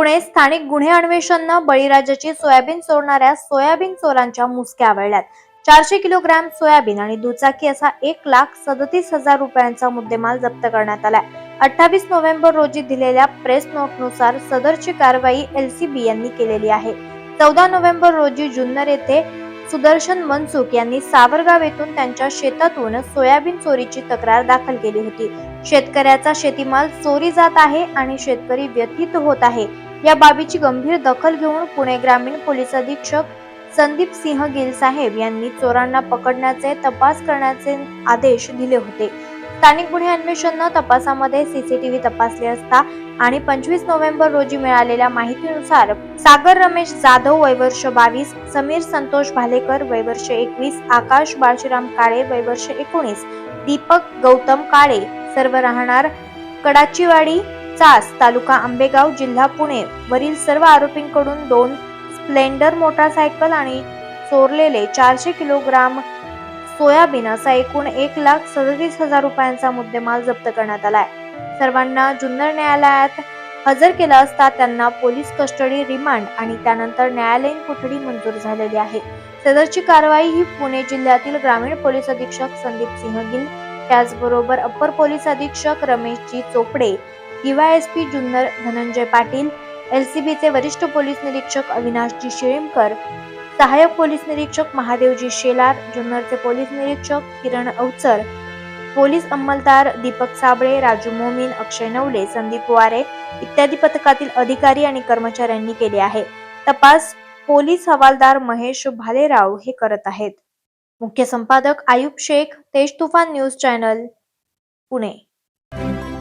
पुणे स्थानिक गुन्हे अन्वेषणनं बळीराजाची soybean चोरणाऱ्या soybean चोरांच्या मुसक्या आवळल्यात चारशे किलोग्रॅम सोयाबीन आणि दुचाकी असा एक लाख सदतीस हजार रुपयांचा मुद्देमाल जप्त करण्यात आलाय. अठ्ठावीस नोव्हेंबर रोजी दिलेल्या प्रेस नोटनुसार सदरची कारवाई एलसीबी यांनी केलेली आहे. चौदा नोव्हेंबर रोजी जुन्नर येथे सुदर्शन मनसुख यांनी सावरगाव येथून त्यांच्या शेतातून सोयाबीन चोरीची तक्रार दाखल केली होती. शेतकऱ्याचा शेतीमाल चोरी जात आहे आणि शेतकरी व्यथित होत आहे. या बाबीची गंभीर दखल घेऊन पुणे ग्रामीण पोलीस अधीक्षक संदीप सिंह गिल साहेब यांनी चोरांना पकडण्याचे तपास करण्याचे आदेश दिले होते. स्थानिक गुन्हे अन्वेषणनं तपासामध्ये सीसीटीव्ही तपासले असता आणि पंचवीस नोव्हेंबर रोजी मिळालेल्या माहितीनुसार सागर रमेश जाधव वयवर्ष बावीस समीर संतोष भालेकर वयवर्ष एकवीस आकाश बाळशीराम काळे वयवर्ष एकोणीस दीपक गौतम काळे सर्व राहणार कडाचीवाडी चास तालुका आंबेगाव जिल्हा पुणे वरील सर्व आरोपींकडून दोन स्प्लेंडर मोटारसायकल आणि चोरलेले चारशे किलोग्राम सोयाबीन असा एकूण एक लाख सदतीस हजार रुपयांचा मुद्देमाल जप्त करण्यात आलाय. सर्वांना जुन्नर न्यायालयात हजर केला असता त्यांना पोलीस कस्टडी रिमांड आणि त्यानंतर न्यायालयीन कोठडी मंजूर झालेली आहे. सदरची कारवाई ही पुणे जिल्ह्यातील ग्रामीण पोलीस अधीक्षक संदीप सिंह गिल त्याचबरोबर अप्पर पोलीस अधीक्षक रमेशजी चोपडे डीवायएसपी जुन्नर धनंजय पाटील एलसीबीचे वरिष्ठ पोलीस निरीक्षक अविनाशजी शिळीमकर सहाय्यक पोलीस निरीक्षक महादेवजी शेलार जुन्नरचे पोलीस निरीक्षक किरण अवचर पोलीस अंमलदार दीपक साबळे राजू मोमीन अक्षय नवले संदीप वारे इत्यादी पथकातील अधिकारी आणि कर्मचाऱ्यांनी केले आहे. तपास पोलीस हवालदार महेश भालेराव हे करत आहेत. मुख्य संपादक आयुब शेख तेज तुफान न्यूज चॅनल पुणे.